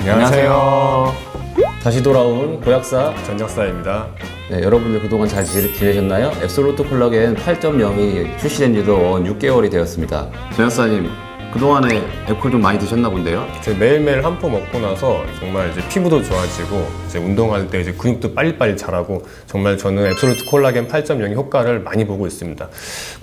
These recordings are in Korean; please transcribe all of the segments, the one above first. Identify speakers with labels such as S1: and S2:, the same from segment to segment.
S1: 안녕하세요.
S2: 다시 돌아온 고약사.
S1: 전적사입니다.
S2: 네, 여러분들 그동안 잘 지- 지내셨나요? 앱솔루트 콜라겐 8.0이 출시된 지도 6개월이 되었습니다. 고약사님, 그동안에 앱콜 좀 많이 드셨나 본데요?
S1: 이제 매일매일 한 포 먹고 나서 정말 이제 피부도 좋아지고 이제 운동할 때 이제 근육도 빨리빨리 자라고 정말 저는 앱솔루트 콜라겐 8.0 효과를 많이 보고 있습니다.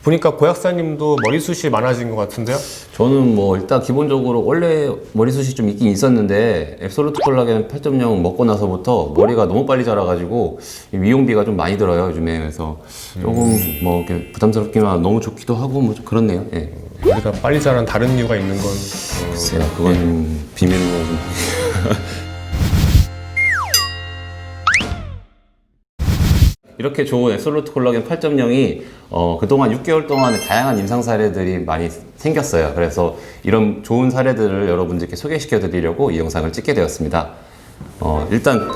S1: 보니까 고약사님도 머리숱이 많아진 것 같은데요?
S2: 저는 뭐 일단 기본적으로 원래 머리숱이 좀 있긴 있었는데 앱솔루트 콜라겐 8.0 먹고 나서부터 머리가 너무 빨리 자라가지고 이 미용비가 좀 많이 들어요 요즘에 그래서 조금 뭐 이렇게 부담스럽기만 너무 좋기도 하고 뭐 좀 그렇네요. 예.
S1: 머리가 빨리 자란 다른 이유가 있는 건 어,
S2: 글쎄요, 그건 비밀로 좀. 이렇게 좋은 앱솔루트 콜라겐 8.0이 어, 그동안 6개월 동안에 다양한 임상 사례들이 많이 생겼어요. 그래서 이런 좋은 사례들을 여러분들께 소개시켜 드리려고 이 영상을 찍게 되었습니다. 어, 일단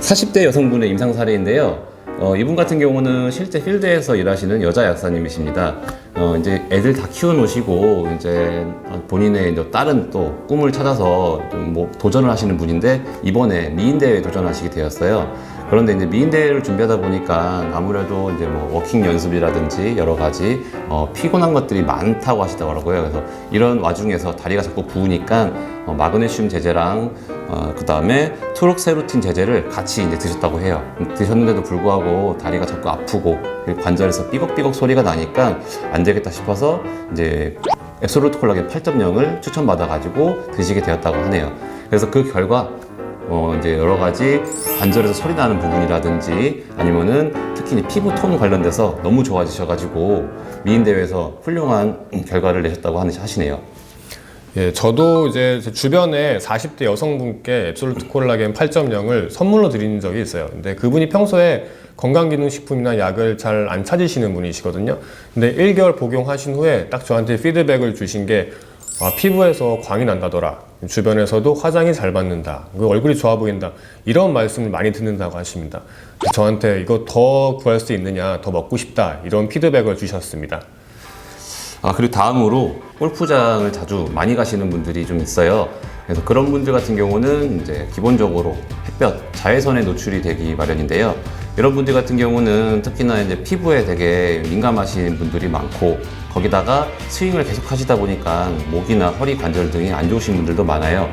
S2: 40대 여성분의 임상 사례인데요. 어, 이분 같은 경우는 실제 필드에서 일하시는 여자 약사님이십니다. 어, 이제 애들 다 키워놓으시고 이제 본인의 이제 다른 또 꿈을 찾아서 좀뭐 도전을 하시는 분인데 이번에 미인 대회에 도전하시게 되었어요. 그런데 이제 미인 대회를 준비하다 보니까 아무래도 이제 뭐 워킹 연습이라든지 여러 가지 어, 피곤한 것들이 많다고 하시더라고요. 그래서 이런 와중에서 다리가 자꾸 부으니까 어, 마그네슘 제제랑 어, 그 다음에 트록세루틴 제제를 같이 이제 드셨다고 해요. 드셨는데도 불구하고 다리가 자꾸 아프고 관절에서 삐걱삐걱 소리가 나니까 안 되겠다 싶어서 이제 앱솔루트 콜라겐 8.0을 추천받아가지고 드시게 되었다고 하네요. 그래서 그 결과 어, 이제 여러 가지 관절에서 소리 나는 부분이라든지 아니면은 특히 피부 톤 관련돼서 너무 좋아지셔가지고 미인 대회에서 훌륭한 결과를 내셨다고 하시네요.
S1: 예, 저도 이제 제 주변에 40대 여성분께 앱솔루트 콜라겐 8.0을 선물로 드린 적이 있어요. 근데 그분이 평소에 건강기능식품이나 약을 잘 안 찾으시는 분이시거든요. 근데 1개월 복용하신 후에 딱 저한테 피드백을 주신 게 와, 피부에서 광이 난다더라. 주변에서도 화장이 잘 받는다. 그 얼굴이 좋아 보인다. 이런 말씀을 많이 듣는다고 하십니다. 저한테 이거 더 구할 수 있느냐, 더 먹고 싶다. 이런 피드백을 주셨습니다.
S2: 아, 그리고 다음으로 골프장을 자주 많이 가시는 분들이 좀 있어요. 그래서 그런 분들 같은 경우는 이제 기본적으로 햇볕, 자외선에 노출이 되기 마련인데요. 이런 분들 같은 경우는 특히나 이제 피부에 되게 민감하신 분들이 많고 거기다가 스윙을 계속 하시다 보니까 목이나 허리 관절 등이 안 좋으신 분들도 많아요.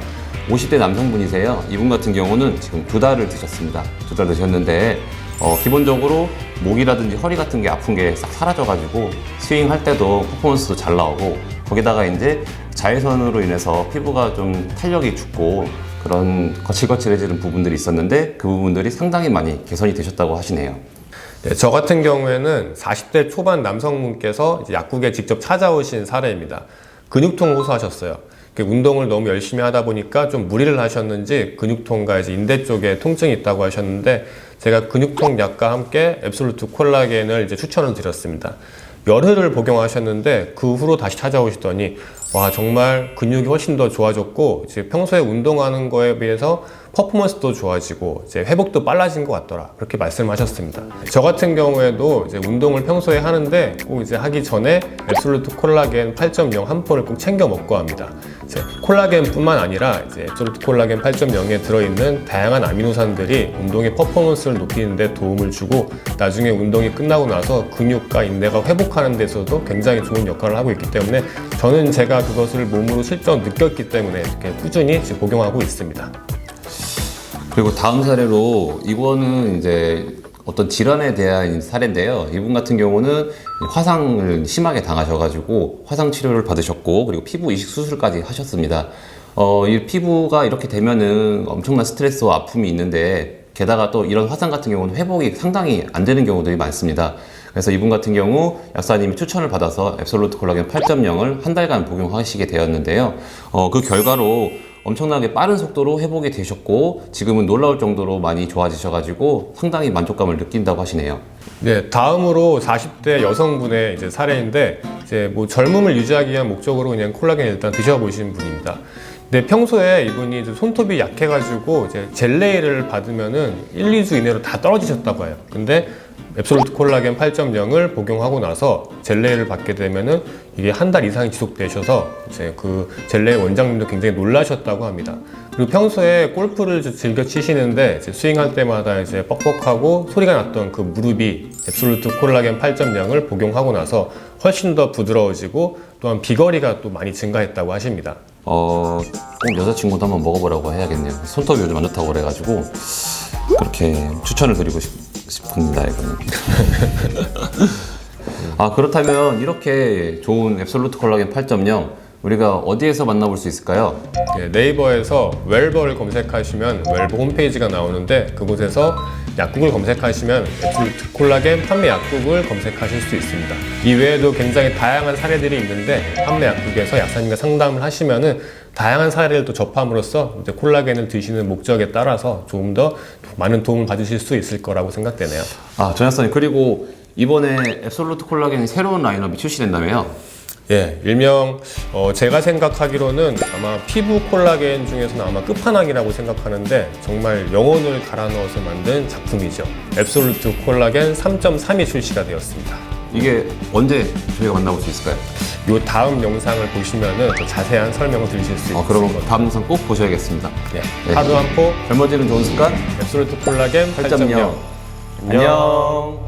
S2: 50대 남성분이세요. 이분 같은 경우는 지금 두 달을 드셨습니다. 두 달 드셨는데 어, 기본적으로 목이라든지 허리 같은 게 아픈 게 싹 사라져가지고 스윙 할 때도 퍼포먼스도 잘 나오고 거기다가 이제 자외선으로 인해서 피부가 좀 탄력이 죽고 그런 거칠거칠해지는 부분들이 있었는데 그 부분들이 상당히 많이 개선이 되셨다고 하시네요.
S1: 네, 저 같은 경우에는 40대 초반 남성분께서 약국에 직접 찾아오신 사례입니다. 근육통 호소하셨어요. 그 운동을 너무 열심히 하다 보니까 좀 무리를 하셨는지 근육통과 이제 인대 쪽에 통증이 있다고 하셨는데 제가 근육통 약과 함께 앱솔루트 콜라겐을 이제 추천을 드렸습니다. 열흘을 복용하셨는데 그 후로 다시 찾아오시더니 와 정말 근육이 훨씬 더 좋아졌고 이제 평소에 운동하는 거에 비해서 퍼포먼스도 좋아지고 이제 회복도 빨라진 것 같더라 그렇게 말씀하셨습니다. 저 같은 경우에도 이제 운동을 평소에 하는데 꼭 이제 하기 전에 앱솔루트 콜라겐 8.0 한 포를 꼭 챙겨 먹고 합니다. 이제 콜라겐뿐만 아니라 이제 앱솔루트 콜라겐 8.0에 들어있는 다양한 아미노산들이 운동의 퍼포먼스를 높이는 데 도움을 주고 나중에 운동이 끝나고 나서 근육과 인대가 회복하는 데서도 굉장히 좋은 역할을 하고 있기 때문에 저는 제가 그것을 몸으로 실전 느꼈기 때문에 이렇게 꾸준히 지금 복용하고 있습니다.
S2: 그리고 다음 사례로 이거는 이제 어떤 질환에 대한 사례인데요. 이분 같은 경우는 화상을 심하게 당하셔가지고 화상 치료를 받으셨고 그리고 피부 이식 수술까지 하셨습니다. 어, 이 피부가 이렇게 되면은 엄청난 스트레스와 아픔이 있는데 게다가 또 이런 화상 같은 경우는 회복이 상당히 안 되는 경우들이 많습니다. 그래서 이분 같은 경우 약사님이 추천을 받아서 앱솔루트 콜라겐 8.0을 한 달간 복용하시게 되었는데요. 어, 그 결과로 엄청나게 빠른 속도로 회복이 되셨고 지금은 놀라울 정도로 많이 좋아지셔가지고 상당히 만족감을 느낀다고 하시네요.
S1: 네, 다음으로 40대 여성분의 이제 사례인데 이제 뭐 젊음을 유지하기 위한 목적으로 그냥 콜라겐 일단 드셔보신 분입니다. 근데 평소에 이분이 이제 손톱이 약해가지고 이제 젤레이를 받으면은 1, 2주 이내로 다 떨어지셨다고 해요. 근데 앱솔루트 콜라겐 8.0을 복용하고 나서 젤레이를 받게 되면은 이게 한 달 이상이 지속되셔서 이제 그 젤레이 원장님도 굉장히 놀라셨다고 합니다. 그리고 평소에 골프를 좀 즐겨 치시는데 스윙할 때마다 이제 뻑뻑하고 소리가 났던 그 무릎이 앱솔루트 콜라겐 8.0을 복용하고 나서 훨씬 더 부드러워지고 또한 비거리가 또 많이 증가했다고 하십니다.
S2: 어, 꼭 여자친구도 한번 먹어보라고 해야겠네요. 손톱이 요즘 안 좋다고 그래가지고 그렇게 추천을 드리고 싶, 싶습니다. 이거는. 아 그렇다면 이렇게 좋은 앱솔루트 콜라겐 8.0 우리가 어디에서 만나볼 수 있을까요?
S1: 예, 네이버에서 웰버를 검색하시면 웰버 홈페이지가 나오는데 그곳에서 약국을 검색하시면 콜라겐 판매 약국을 검색하실 수 있습니다. 이외에도 굉장히 다양한 사례들이 있는데 판매 약국에서 약사님과 상담을 하시면은 다양한 사례를 또 접함으로써 이제 콜라겐을 드시는 목적에 따라서 조금 더 많은 도움을 받으실 수 있을 거라고 생각되네요.
S2: 아 전 약사님 그리고 이번에 앱솔루트 콜라겐이 새로운 라인업이 출시된다며요?
S1: 예, 일명 어, 제가 생각하기로는 아마 피부 콜라겐 중에서는 아마 끝판왕이라고 생각하는데 정말 영혼을 갈아 넣어서 만든 작품이죠. 앱솔루트 콜라겐 3.3이 출시가 되었습니다.
S2: 이게 언제 저희가 만나볼 수 있을까요?
S1: 요 다음 영상을 보시면은 더 자세한 설명을 들으실 수
S2: 어,
S1: 있을
S2: 그럼
S1: 겁니다.
S2: 다음 영상 꼭 보셔야겠습니다.
S1: 예,
S2: 네.
S1: 하루 한 포
S2: 젊어지는 좋은 습관
S1: 앱솔루트 콜라겐 8.0.
S2: 8.0 안녕.